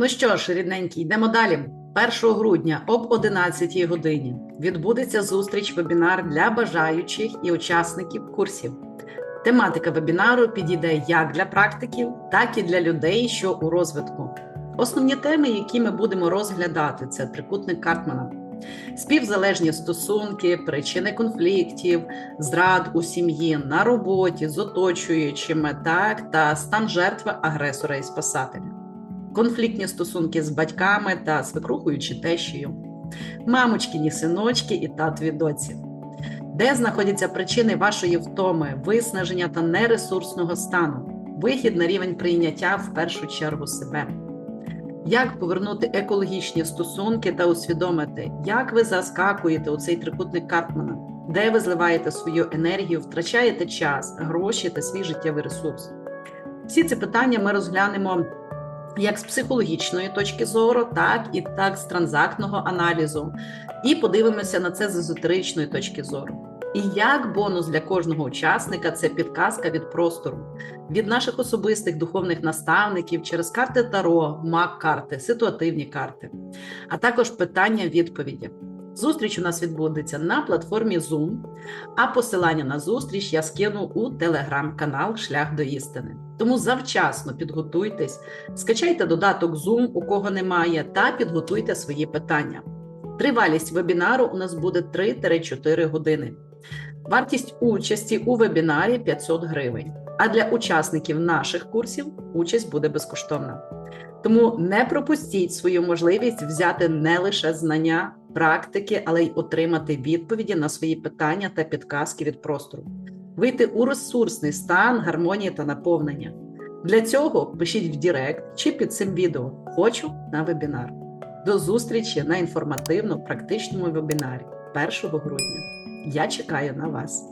Ну що ж, рідненькі, йдемо далі. 1 грудня об 11 годині відбудеться зустріч вебінар для бажаючих і учасників курсів. Тематика вебінару підійде як для практиків, так і для людей, що у розвитку. Основні теми, які ми будемо розглядати, це трикутник Картмана, співзалежні стосунки, причини конфліктів, зрад у сім'ї, на роботі з оточуючими, так та стан жертви агресора і спасателя конфліктні стосунки з батьками та свекрухою чи тещею, мамочкині синочки і татові доці, де знаходяться причини вашої втоми, виснаження та нересурсного стану, вихід на рівень прийняття в першу чергу себе. Як повернути екологічні стосунки та усвідомити, як ви заскакуєте у цей трикутник Карпмана, де ви зливаєте свою енергію, втрачаєте час, гроші та свій життєвий ресурс? Всі ці питання ми розглянемо як з психологічної точки зору, так і так з транзактного аналізу, і подивимося на це з езотеричної точки зору. І як бонус для кожного учасника це підказка від простору, від наших особистих духовних наставників через карти Таро, мак-карти, ситуативні карти, а також питання-відповіді. Зустріч у нас відбудеться на платформі Zoom, а посилання на зустріч я скину у телеграм-канал Шлях до істини. Тому завчасно підготуйтесь, скачайте додаток Zoom, у кого немає, та підготуйте свої питання. Тривалість вебінару у нас буде 3-4 години. Вартість участі у вебінарі 500 гривень. А для учасників наших курсів участь буде безкоштовна. Тому не пропустіть свою можливість взяти не лише знання, практики, але й отримати відповіді на свої питання та підказки від простору, вийти у ресурсний стан гармонії та наповнення. Для цього пишіть в Директ чи під цим відео Хочу на вебінар. До зустрічі на інформативно-практичному вебінарі 1 грудня. Я чекаю на вас.